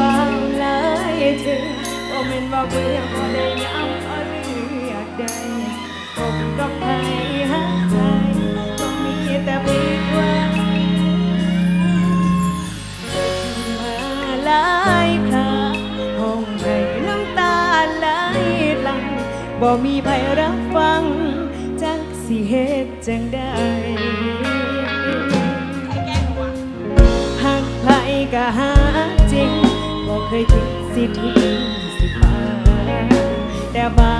บางหลายเธอบ่แม่นว่าเบื่อบ่ได้ยามอะไรอยากใดพบกับใครหักใครก็มีแต่ผิดหวังเกิดมาหลายคราห้องใหนน้ำตาไหลหลังบ่มีใครรับฟังจักสิเฮ็ดจังได้หากไผก็หา เคยคิดสิทธิ์สิไาแต่บา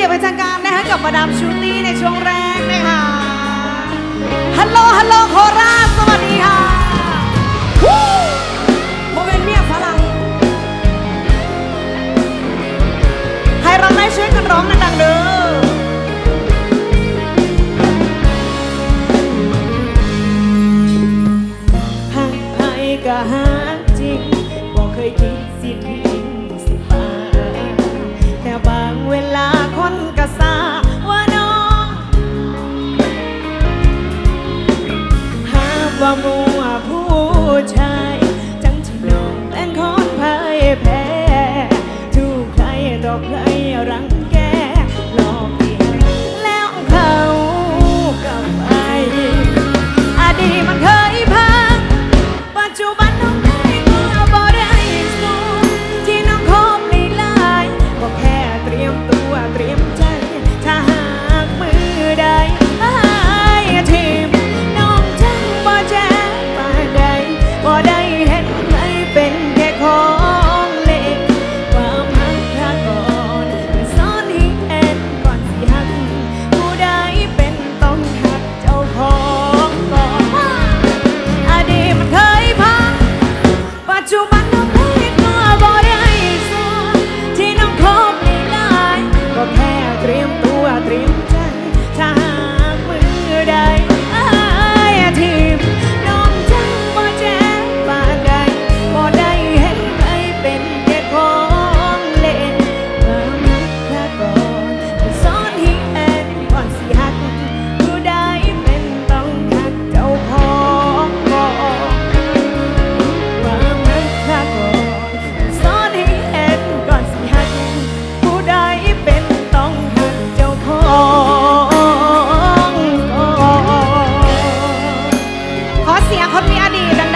อย่ยวเป็นทางการนะคะกับมาดามชูตี้ในช่วงแรกนะคะฮัลโหลฮัลโหลโคราชสวัสดีค่ะโมเมนต์เมียฝรั่งให้เราได้ช่วยกันร้องดังเด้อหักไผก็หักจริงบอกเคยคิดสิทิ้ง แต่บางเวลาคนกะซาว่าน้องหาว่ามัวผู้ชาย จังที่น้องเป็นคนพ่ยแพ้ ถูกใครต่อใครรัง เสียงคนมีอดีต